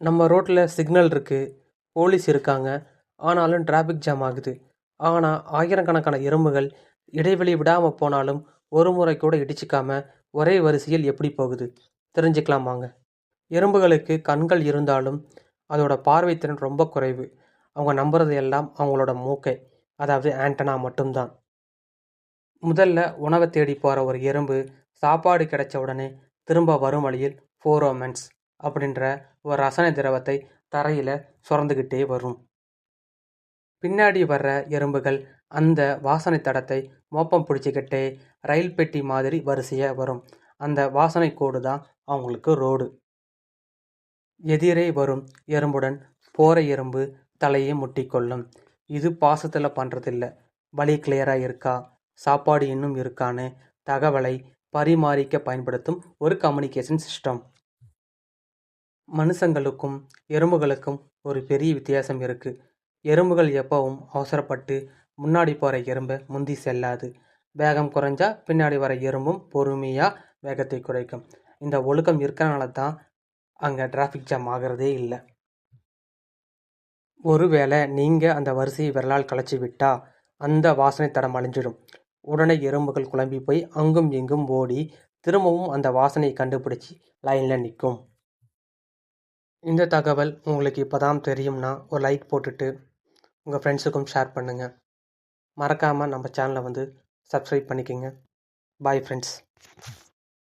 நம்ம ரோட்டில் சிக்னல் இருக்குது போலீஸ் இருக்காங்க ஆனாலும் டிராஃபிக் ஜாம் ஆகுது. ஆனால் ஆயிரக்கணக்கான எறும்புகள் இடைவெளி விடாமல் போனாலும் ஒரு முறை கூட இடிச்சிக்காமல் ஒரே வரிசையில் எப்படி போகுது? தெரிஞ்சுக்கலாம் வாங்க. எறும்புகளுக்கு கண்கள் இருந்தாலும் அதோட பார்வைத்திறன் ரொம்ப குறைவு. அவங்க நம்புறது எல்லாம் அவங்களோட மூக்கை அதாவது ஆண்டனா மட்டும்தான். முதல்ல உணவை தேடி போகிற ஒரு எறும்பு சாப்பாடு கிடைச்ச உடனே திரும்ப வரும் வழியில் ஃபோரோமென்ஸ் அப்படின்ற ஒரு ரசாயன திரவத்தை தரையில் சுரந்துக்கிட்டே வரும். பின்னாடி வர்ற எறும்புகள் அந்த வாசனை தடத்தை மோப்பம் பிடிச்சிக்கிட்டே ரயில் பெட்டி மாதிரி வரிசையாக வரும். அந்த வாசனை கோடு தான் அவங்களுக்கு ரோடு. எதிரே வரும் எறும்புடன் போகிற எறும்பு தலையை முட்டிக்கொள்ளும் இது பாசத்தில் பண்ணுறதில்ல வழி கிளியராக இருக்கா? சாப்பாடு இன்னும் இருக்கான்னு தகவலை பரிமாறிக்க பயன்படுத்தும் ஒரு கம்யூனிகேஷன் சிஸ்டம் மனுஷங்களுக்கும் எறும்புகளுக்கும் ஒரு பெரிய வித்தியாசம் இருக்குது எறும்புகள் எப்பவும் அவசரப்பட்டு முன்னாடி போகிற எறும்பை முந்தி செல்லாது. வேகம் குறைஞ்சா பின்னாடி வர எறும்பும் பொறுமையாக வேகத்தை குறைக்கும். இந்த ஒழுக்கம் இருக்கிறனால தான் அங்கே டிராஃபிக் ஜாம் ஆகிறதே இல்லை. ஒருவேளை நீங்கள் அந்த வரிசையை விரலால் களைச்சி விட்டா அந்த வாசனை தடம் அழிஞ்சிடும். உடனே எறும்புகள் குழம்பி போய் அங்கும் இங்கும் ஓடி திரும்பவும் அந்த வாசனையை கண்டுபிடிச்சி லைனில் நிற்கும். இந்த தகவல் உங்களுக்கு இப்போ தான் தெரியும்னா ஒரு லைக் போட்டுட்டு உங்கள் ஃப்ரெண்ட்ஸுக்கும் ஷேர் பண்ணுங்கள் மறக்காமல் நம்ம சேனலை வந்து சப்ஸ்கிரைப் பண்ணிக்கோங்க. Bye friends